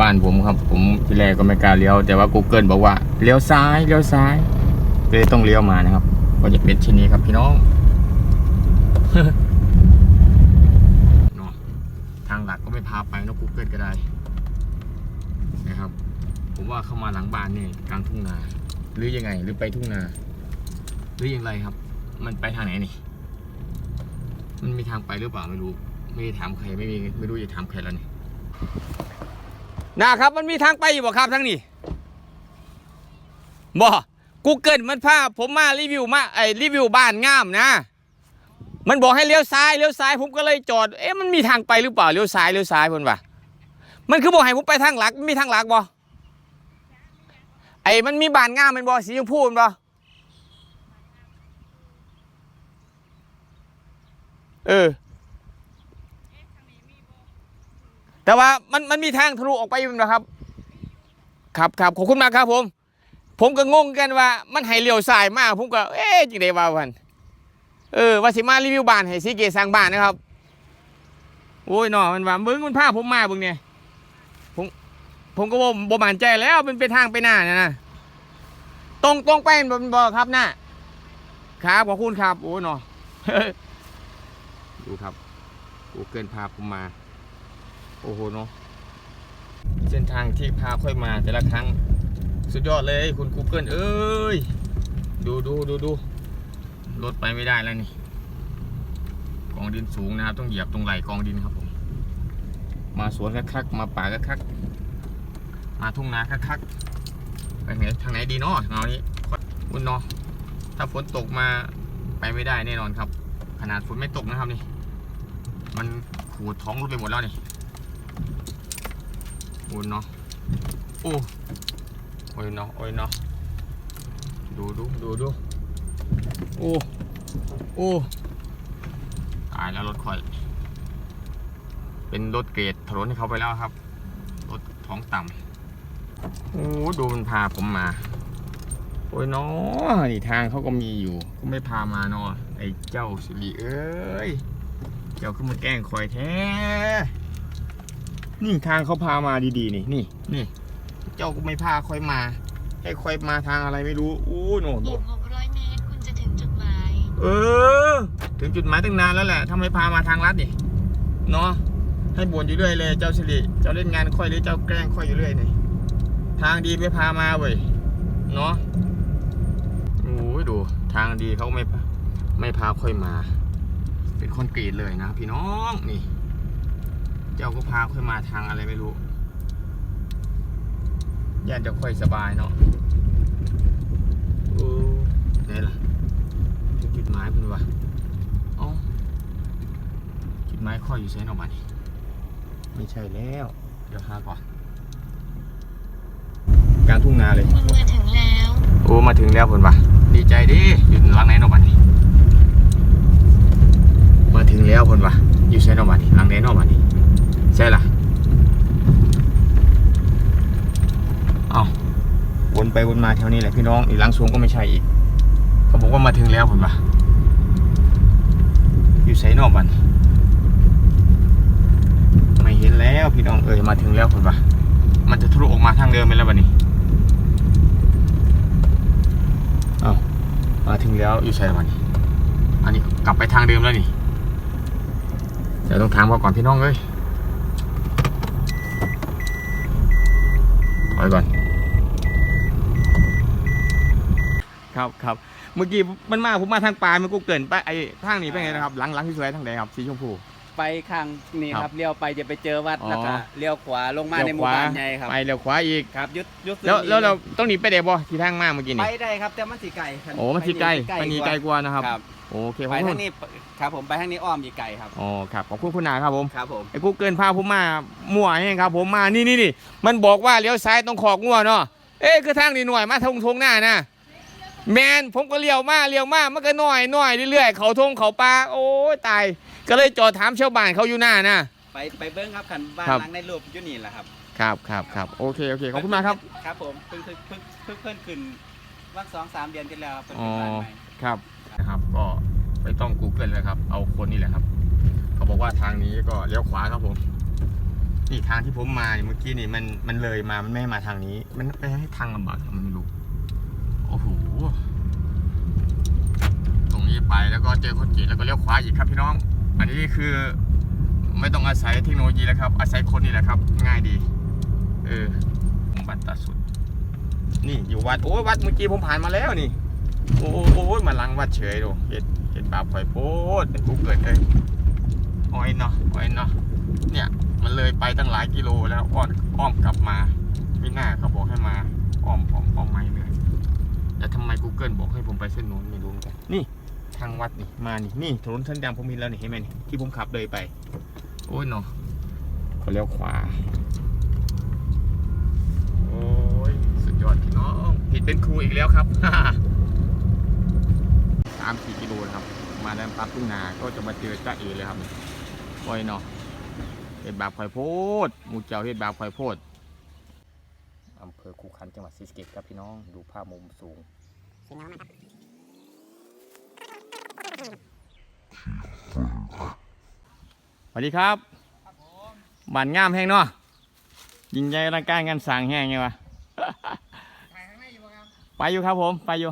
บ้านผมครับ ผมทีแรกก็ไม่กล้าเลี้ยว แต่ว่า Google บอกว่าเลี้ยวซ้ายเลี้ยวซ้ายก็เลยต้องเลี้ยวมานะครับ ก็จะเป็นที่นี้ครับพี่น้องทางหลักก็ไม่พาไปนะ Google ก็ได้นะครับ ผมว่าเข้ามาหลังบ้านนี่กลางทุ่งนา หรือยังไง หรือไปทุ่งนา หรือยังไรครับ มันไปทางไหนนี่ มันมีทางไปหรือเปล่าไม่รู้ ไม่ได้ถามใครไม่มีไม่รู้จะถามใครแล้วนี่ นะครับมันมีทางไปอยู่บ่ครับทางนี้บ่กูเกิลมันพาผมมารีวิวมาไอรีวิวบ้านงามนะ มันบอกให้เลี้ยวซ้ายเลี้ยวซ้ายผมก็เลยจอดเอ๊ะมันมีทางไปหรือเปล่าเลี้ยวซ้ายเลี้ยวซ้ายเพิ่นว่ามันคือบอกให้ผมไปทางหลักมันมีทางหลักบ่ไอ้มันมีบ้านงามมันบ่สีชมพูมันบ่เออ แต่ว่ามันมันมีทางทะลุออกไปอยู่นะครับ ครับครับขอบคุณมากครับผม ผมก็งงกันว่า มันให้เลี้ยวซ้ายมาก ผมก็ เอ๊ะจริงได้ว่าวันเออว่าสิมารีวิวบ้านให้ซีเกสร้างบ้านนะครับโอ้ยหนอมันว่ามึงมันพาผมมาบึงเนี่ยผมผมก็บ่บ่มั่นใจแล้วมันเป็นทางไปหน้านะนะตรงตรงไปมันบ่ครับน่ะครับขอบคุณครับ โอ้ยหนอดูครับกูเกินพาผมมา โอ้โหเนาะเส้นทางที่พาค่อยมาแต่ละครั้ง สุดยอดเลยคุณ Google เอ้ย ดูดูดูดูรถไปไม่ได้แล้วนี่กองดินสูงนะครับ ต้องเหยียบตรงไหลกองดินครับผม มาสวนคักๆมาป่าคักๆมาทุ่งนาคักๆไปไหนทางไหนดีเนาะเงานี้อุ่นเนาะถ้าฝนตกมาไปไม่ได้แน่นอนครับ ขนาดฝนไม่ตกนะครับนี่ มันขูดท้องรถไปหมดแล้วนี่ โอ้ยเนาะโอ้โอ้ยเนาะโอ้ยเนาะดูดูดูดูโอ้โอ้ตายแล้วรถค่อย เป็นรถเกรดถนนให้เขาไปแล้วครับ รถท้องต่ำโอ้ดูมันพาผมมา โอ้ยเนาะนี่ทางเขาก็มีอยู่ ก็ไม่พามาเนาะไอ้เจ้าสิริเอ้ย เจ้าขึ้นมาแกล้งคอยแท้ นี่ทางเขาพามาดีๆ นี่นี่นี่ เจ้าก็ไม่พาคอยมา ให้คอยมาทางอะไรไม่รู้อู้โน่นอีก600เมตรคุณจะถึงจุดหมาย เออ ถึงจุดหมายตั้งนานแล้วแหละทำไมพามาทางลัดนี่เนาะให้บ่นอยู่เรื่อยเลยเจ้าสิริเจ้าเล่นงานค่อยหรือเจ้าแกล้งค่อยอยู่เรื่อยนี่ทางดีไม่พามาเว้ยเนาะโอ้ยดู ทางดีเขาไม่พาไม่พาค่อยมา เป็นคอนกรีตเลยนะพี่น้องนี่ เจ้าก็พาค่อยมาทางอะไรไม่รู้ย่านจะค่อยสบายเนาะโอ้ไหนล่ะถึงจุดหมายเพิ่นวะเอ๋อจุดหมายค่อยอยู่ไสเนอกบ้านนี่ไม่ใช่แล้ว เดี๋ยวหาก่อนกลางทุ่งนาเลย คุณมาถึงแล้ว โอ้ มาถึงแล้วเพิ่นวะดีใจดิอยู่หลังไหนเนอกบ้านนี่มาถึงแล้วเพิ่นวะอยู่ไสเนอกบ้านนี่หลังไหนเนอกบ้านนี่ใช่ล่ะเอ้าวน ไปวนมาแถวนี้แหละพี่น้องอีกหลังสูงก็ไม่ใช่อีกเขาบอกว่ามาถึงแล้วเพิ่นวะอยู่ไสนอกบ้านไม่เห็นแล้วพี่น้องเอ้ยมาถึงแล้วเพิ่นวะมันจะทะลุออกมาทางเดิมไปแล้วบ้านนี้เอามาถึงแล้วอยู่ใช่ไหมนี่อันนี้กลับไปทางเดิมแล้วนี่เดี๋ยวต้องถามเขาก่อนพี่น้องเอ้ยถอยก่อน ครับครับเมื่อกี้มันมาผมมาทางปลายมันกูเกินไปไอ้ทางนี้เป็นไงนะครับหลังหลังที่สวยทางไหนครับสีชมพู ไปข้างนี่คครัรับบเลี้ยวไปจะไปเจอวัดอ๋อ แล้วก็เลี้ยวขวาลงมาในหมู่บ้านใหญ่ครับไปเลี้ยวขวาอีก ครับยุดยุดแล้วแล้วเราต้องหนีไปเดี๋ยวบ่ที่ทางมาเมื่อกี้ไปนี่ได้ครับแต่มันสีไก่โอ้มันสีไกลมันหนีไกลกว่านะครับ ครับโอเคขไปอบคุทาณงนี้ครับผมไปทางนี้อ้อมยีไก่ครับ อ๋อครับขอบคุณคุณนาครับผม ครับผม ไอ้กูเกินพาผมมามั่วให้ครับผมมานี่นี่นี่มันบอกว่าเลี้ยวซ้ายตรงขอกงัวเนาะเอ๊ะคือทางนี่หน่วยมาทงทงหน้านะ แมนผมก็เลี้ยวมาเลี้ยวมามันก็หน่อยหน่อยเรื่อยๆเขาทงเขาปลาโอ้ยตาย ก็เลยจอดถามชาวบ้านเขาอยู่หน้านะ ไปไปเบิ้งครับคันบ้านครับ หลังในรูปอยุนี่แหละครับครับครับครับโอเคโอเคขอบคุณมากครับ ครับผมเพิ่งเพิ่งเพิ่งเพิ่งเพิ่งขึ้นวันสองสามเดือนที่แล้วครับเพิ่งอ๋อขึ้นบ้านใหม่ ครับนะครับก็ไม่ต้อง Google เลยครับ เอาคนนี่แหละครับ เขาบอกว่าทางนี้ก็เลี้ยวขวาครับผมนี่ทางที่ผมมาเนี่ยเมื่อกี้นี่มันมันเลยมามันไม่ให้มาทางนี้ มันไปให้ทางลำบากทำไมไม่รู้ โอ้โห ตรง นี้ไปแล้วก็เจอคนจีนแล้วก็เลี้ยวขวาอีกครับพี่น้อง อันนี้คือไม่ต้องอาศัยเทคโนโลยีแล้วครับ อาศัยคนนี่แหละครับ ง่ายดี เออบัตรตาสุด นี่อยู่วัด โอ้วัดเมื่อกี้ผมผ่านมาแล้วนี่ โอ้โอ้ยมาลังวัดเฉยดูเห็ดเห็ดบาปข่อยโพดกูเกิดเลยอ้อยเนาะอ้อยเนาะเนี่ยมันเลยไปตั้งหลายกิโลแล้วอ้อมอ้อมกลับมาไม่น่าเขาบอกให้มาอ้อมอ้อมอ้อมไม่เลยแต่ทำไม Google บอกให้ผมไปเส้นนู้นไม่รู้เหมือนกันนี่ ทางวัดนี่มานี่นี่ถนนเส้นดงผมเห็นแล้วนี่เห็นไหมนี่ที่ผมขับเลยไป โอ้ยเนาะเขาเลี้ยวขวา โอ้ยสุดยอดพี่น้องผิดเป็นครูอีกแล้วครับสามสี่กิโลนะครับ มาแล้วปั๊บทุ่งนาก็จะมาเจอจ้าเอเลยครับโอ้ยเนาะเห็ดบาปข่อยโพดหมูเจ้าเห็ดบาปข่อยโพดอำเภอคูขันจังหวัดศรีสะเกษครับพี่น้องดูภาพมุมสูง สวัสดีครับบ้านงามแห้งเนาะยิงใหญ่ร่างกายงานสร้างแห้งไงวะไปอยู่ครับผม ไปอยู่